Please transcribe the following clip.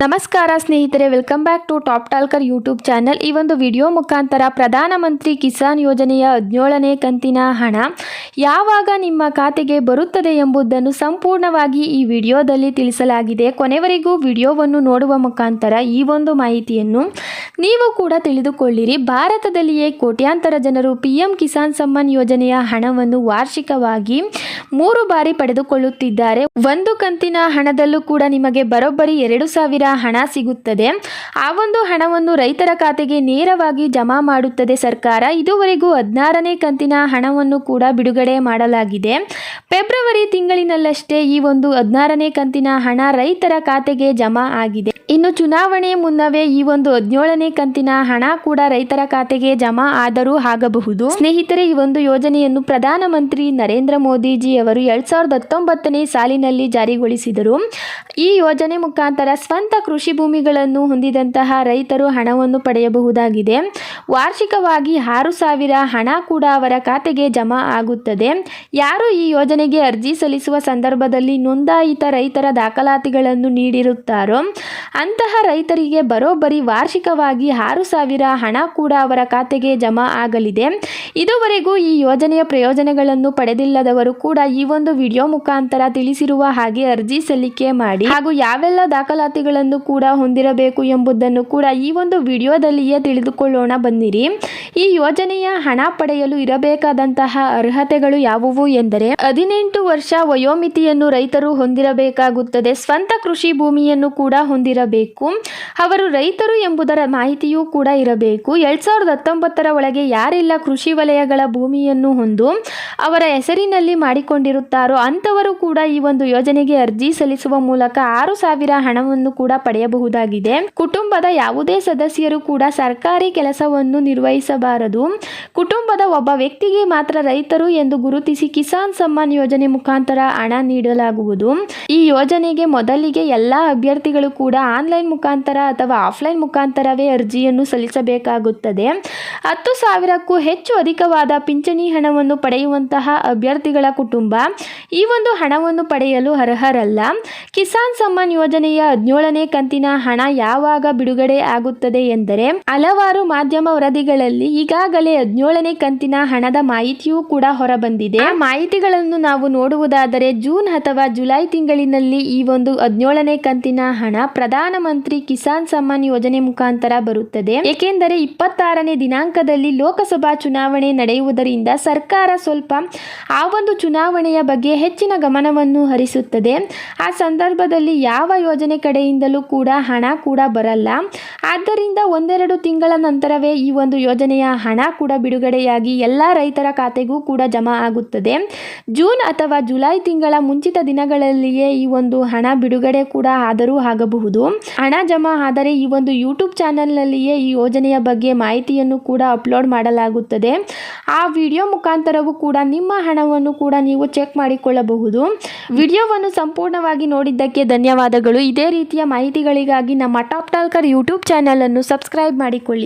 ನಮಸ್ಕಾರ ಸ್ನೇಹಿತರೆ welcome back to top talker YouTube channel ಈ ಒಂದು ವಿಡಿಯೋ ಮುಖಾಂತರ ಪ್ರಧಾನಮಂತ್ರಿ ಕಿಸಾನ್ ಯೋಜನೆಯ ಹದಿನೇಳನೇ ಕಂತಿನ ಹಣ ಯಾವಾಗ ನಿಮ್ಮ ಖಾತೆಗೆ ಬರುತ್ತದೆ ಎಂಬುದನ್ನು ಸಂಪೂರ್ಣವಾಗಿ ಈ ವಿಡಿಯೋದಲ್ಲಿ ತಿಳಿಸಲಾಗಿದೆ. ಕೊನೆವರೆಗೂ ವಿಡಿಯೋವನ್ನು ನೋಡುವ ಮುಖಾಂತರ ಈ ಒಂದು ಮಾಹಿತಿಯನ್ನು ನೀವು ಕೂಡ ತಿಳಿದುಕೊಳ್ಳಿರಿ. ಭಾರತದಲ್ಲಿಯೇ ಕೋಟ್ಯಾಂತರ ಜನರು ಪಿಎಂ ಕಿಸಾನ್ ಸಮ್ಮಾನ್ ಯೋಜನೆಯ ಹಣವನ್ನು ವಾರ್ಷಿಕವಾಗಿ ಮೂರು ಬಾರಿ ಪಡೆದುಕೊಳ್ಳುತ್ತಿದ್ದಾರೆ. ಒಂದು ಕಂತಿನ ಹಣದಲ್ಲೂ ಕೂಡ ನಿಮಗೆ ಬರೋಬ್ಬರಿ ಎರಡು ಸಾವಿರ ಹಣ ಸಿಗುತ್ತದೆ. ಆ ಒಂದು ಹಣವನ್ನು ರೈತರ ಖಾತೆಗೆ ನೇರವಾಗಿ ಜಮಾ ಮಾಡುತ್ತದೆ ಸರ್ಕಾರ. ಇದುವರೆಗೂ ಹದಿನಾರನೇ ಕಂತಿನ ಹಣವನ್ನು ಕೂಡ ಬಿಡುಗಡೆ ಮಾಡಲಾಗಿದೆ. ಫೆಬ್ರವರಿ ತಿಂಗಳಿನಲ್ಲಷ್ಟೇ ಈ ಒಂದು ಹದಿನಾರನೇ ಕಂತಿನ ಹಣ ರೈತರ ಖಾತೆಗೆ ಜಮಾ ಆಗಿದೆ. ಇನ್ನು ಚುನಾವಣೆ ಮುನ್ನವೇ ಈ ಒಂದು ಹದಿನೇಳನೇ ಕಂತಿನ ಹಣ ಕೂಡ ರೈತರ ಖಾತೆಗೆ ಜಮಾ ಆದರೂ ಆಗಬಹುದು. ಸ್ನೇಹಿತರೆ, ಈ ಒಂದು ಯೋಜನೆಯನ್ನು ಪ್ರಧಾನಮಂತ್ರಿ ನರೇಂದ್ರ ಮೋದಿಜಿ ಅವರು ಎರಡ್ ಸಾವಿರದ ಹತ್ತೊಂಬತ್ತನೇ ಸಾಲಿನಲ್ಲಿ ಜಾರಿಗೊಳಿಸಿದರು. ಈ ಯೋಜನೆ ಮುಖಾಂತರ ಸ್ವಂತ ಕೃಷಿ ಭೂಮಿಗಳನ್ನು ಹೊಂದಿದಂತಹ ರೈತರು ಹಣವನ್ನು ಪಡೆಯಬಹುದಾಗಿದೆ. ವಾರ್ಷಿಕವಾಗಿ ಆರು ಸಾವಿರ ಹಣ ಕೂಡ ಅವರ ಖಾತೆಗೆ ಜಮಾ ಆಗುತ್ತದೆ. ಯಾರು ಈ ಯೋಜನೆಗೆ ಅರ್ಜಿ ಸಲ್ಲಿಸುವ ಸಂದರ್ಭದಲ್ಲಿ ನೋಂದಾಯಿತ ರೈತರ ದಾಖಲಾತಿಗಳನ್ನು ನೀಡಿರುತ್ತಾರೋ, ಅಂತಹ ರೈತರಿಗೆ ಬರೋಬ್ಬರಿ ವಾರ್ಷಿಕವಾಗಿ ಆರು ಸಾವಿರ ಹಣ ಕೂಡ ಅವರ ಖಾತೆಗೆ ಜಮಾ ಆಗಲಿದೆ. ಇದುವರೆಗೂ ಈ ಯೋಜನೆಯ ಪ್ರಯೋಜನಗಳನ್ನು ಪಡೆದಿಲ್ಲದವರು ಕೂಡ ಈ ಒಂದು ವಿಡಿಯೋ ಮುಖಾಂತರ ತಿಳಿಸಿರುವ ಹಾಗೆ ಅರ್ಜಿ ಸಲ್ಲಿಕೆ ಮಾಡಿ ಹಾಗೂ ಯಾವೆಲ್ಲ ದಾಖಲಾತಿಗಳನ್ನು ಕೂಡ ಹೊಂದಿರಬೇಕು ಎಂಬುದನ್ನು ಕೂಡ ಈ ಒಂದು ವಿಡಿಯೋದಲ್ಲಿಯೇ ತಿಳಿದುಕೊಳ್ಳೋಣ ಬನ್ನಿರಿ. ಈ ಯೋಜನೆಯ ಹಣ ಪಡೆಯಲು ಇರಬೇಕಾದಂತಹ ಅರ್ಹತೆಗಳು ಯಾವುವು ಎಂದರೆ ಹದಿನೆಂಟು ವರ್ಷ ವಯೋಮಿತಿಯನ್ನು ರೈತರು ಹೊಂದಿರಬೇಕಾಗುತ್ತದೆ, ಸ್ವಂತ ಕೃಷಿ ಭೂಮಿಯನ್ನು ಕೂಡ ಹೊಂದಿರಬೇಕು. ಅವರು ರೈತರು ಎಂಬುದರ ಮಾಹಿತಿಯೂ ಕೂಡ ಇರಬೇಕು. ಎರಡ್ ಸಾವಿರದ ಹತ್ತೊಂಬತ್ತರ ಒಳಗೆ ಯಾರೆಲ್ಲ ಕೃಷಿ ವಲಯಗಳ ಭೂಮಿಯನ್ನು ಹೊಂದು ಅವರ ಹೆಸರಿನಲ್ಲಿ ಮಾಡಿಕೊಂಡಿರುತ್ತಾರೋ ಅಂಥವರು ಕೂಡ ಈ ಒಂದು ಯೋಜನೆಗೆ ಅರ್ಜಿ ಸಲ್ಲಿಸುವ ಮೂಲಕ ಆರು ಸಾವಿರ ಹಣವನ್ನು ಕೂಡ ಪಡೆಯಬಹುದಾಗಿದೆ. ಕುಟುಂಬದ ಯಾವುದೇ ಸದಸ್ಯರು ಕೂಡ ಸರ್ಕಾರಿ ಕೆಲಸವನ್ನು ನಿರ್ವಹಿಸಬಾರದು. ಕುಟುಂಬದ ಒಬ್ಬ ವ್ಯಕ್ತಿಗೆ ಮಾತ್ರ ರೈತರು ಎಂದು ಗುರುತಿಸಿ ಕಿಸಾನ್ ಸಮ್ಮಾನ್ ಯೋಜನೆ ಮುಖಾಂತರ ಹಣ ನೀಡಲಾಗುವುದು. ಈ ಯೋಜನೆಗೆ ಮೊದಲಿಗೆ ಎಲ್ಲ ಅಭ್ಯರ್ಥಿಗಳು ಕೂಡ ಆನ್ಲೈನ್ ಮುಖಾಂತರ ಅಥವಾ ಆಫ್ಲೈನ್ ಮುಖಾಂತರವೇ ಅರ್ಜಿಯನ್ನು ಸಲ್ಲಿಸಬೇಕಾಗುತ್ತದೆ. ಹತ್ತು ಸಾವಿರಕ್ಕೂ ಹೆಚ್ಚು ಅಧಿಕವಾದ ಪಿಂಚಣಿ ಹಣವನ್ನು ಪಡೆಯುವಂತಹ ಅಭ್ಯರ್ಥಿಗಳ ಕುಟುಂಬ ಈ ಒಂದು ಹಣವನ್ನು ಪಡೆಯಲು ಅರ್ಹರಲ್ಲ. ಕಿಸಾನ್ ಸಮ್ಮಾನ್ ಯೋಜನೆಯ ಹದಿನೇಳನೇ ಕಂತಿನ ಹಣ ಯಾವಾಗ ಬಿಡುಗಡೆ ಆಗುತ್ತದೆ ಎಂದರೆ ಹಲವಾರು ಮಾಧ್ಯಮ ವರದಿಗಳಲ್ಲಿ ಈಗಾಗಲೇ ಹದಿನೇಳನೇ ಕಂತಿನ ಹಣದ ಮಾಹಿತಿಯೂ ಕೂಡ ಹೊರಬಂದಿದೆ. ಮಾಹಿತಿಗಳನ್ನು ನಾವು ನೋಡುವುದಾದರೆ ಜೂನ್ ಅಥವಾ ಜುಲೈ ತಿಂಗಳಿನಲ್ಲಿ ಈ ಒಂದು ಹದಿನೇಳನೇ ಕಂತಿನ ಹಣ ಪ್ರಧಾನಮಂತ್ರಿ ಕಿಸಾನ್ ಸಮ್ಮಾನ್ ಯೋಜನೆ ಮುಖಾಂತರ ಬರುತ್ತದೆ. ಏಕೆಂದರೆ ಇಪ್ಪತ್ತಾರನೇ ದಿನಾಂಕದಲ್ಲಿ ಲೋಕಸಭಾ ಚುನಾವಣೆ ನಡೆಯುವುದರಿಂದ ಸರ್ಕಾರ ಸ್ವಲ್ಪ ಆ ಒಂದು ಚುನಾವಣೆಯ ಬಗ್ಗೆ ಹೆಚ್ಚಿನ ಗಮನವನ್ನು ಹರಿಸುತ್ತದೆ. ಆ ಸಂದರ್ಭದಲ್ಲಿ ಯಾವ ಯೋಜನೆ ಕಡೆಯಿಂದಲೂ ಕೂಡ ಹಣ ಕೂಡ ಬರಲ್ಲ. ಆದ್ದರಿಂದ ಒಂದೆರಡು ತಿಂಗಳ ನಂತರವೇ ಈ ಒಂದು ಯೋಜನೆಯ ಹಣ ಕೂಡ ಬಿಡುಗಡೆಯಾಗಿ ಎಲ್ಲ ರೈತರ ಖಾತೆಗೂ ಕೂಡ ಜಮಾ ಆಗುತ್ತದೆ. ಜೂನ್ ಅಥವಾ ಜುಲೈ ತಿಂಗಳ ಮುಂಚಿತ ದಿನಗಳಲ್ಲಿಯೇ ಈ ಒಂದು ಹಣ ಬಿಡುಗಡೆ ಕೂಡ ಆದರೂ ಆಗಬಹುದು. ಹಣ ಜಮಾ ಆದರೆ ಈ ಒಂದು ಯೂಟ್ಯೂಬ್ ಚಾನಲ್ನಲ್ಲಿಯೇ ಈ ಯೋಜನೆಯ ಬಗ್ಗೆ ಮಾಹಿತಿಯನ್ನು ಕೂಡ ಅಪ್ಲೋಡ್ ಮಾಡಲಾಗುತ್ತದೆ. ಆ ವಿಡಿಯೋ ಮುಖಾಂತರವೂ ಕೂಡ ನಿಮ್ಮ ಹಣವನ್ನು ಕೂಡ ನೀವು ಚೆಕ್ ಮಾಡಿಕೊಳ್ಳಬಹುದು. ವಿಡಿಯೋವನ್ನು ಸಂಪೂರ್ಣವಾಗಿ ನೋಡಿದ್ದಕ್ಕೆ ಧನ್ಯವಾದಗಳು. ಇದೇ ರೀತಿಯ ಮಾಹಿತಿಗಳಿಗಾಗಿ ನಮ್ಮ ಟಾಪ್ ಟಾಲ್ಕರ್ ಯೂಟ್ಯೂಬ್ ಚಾನಲನ್ನು ಸಬ್ಸ್ಕ್ರೈಬ್ ಮಾಡಿಕೊಳ್ಳಿ.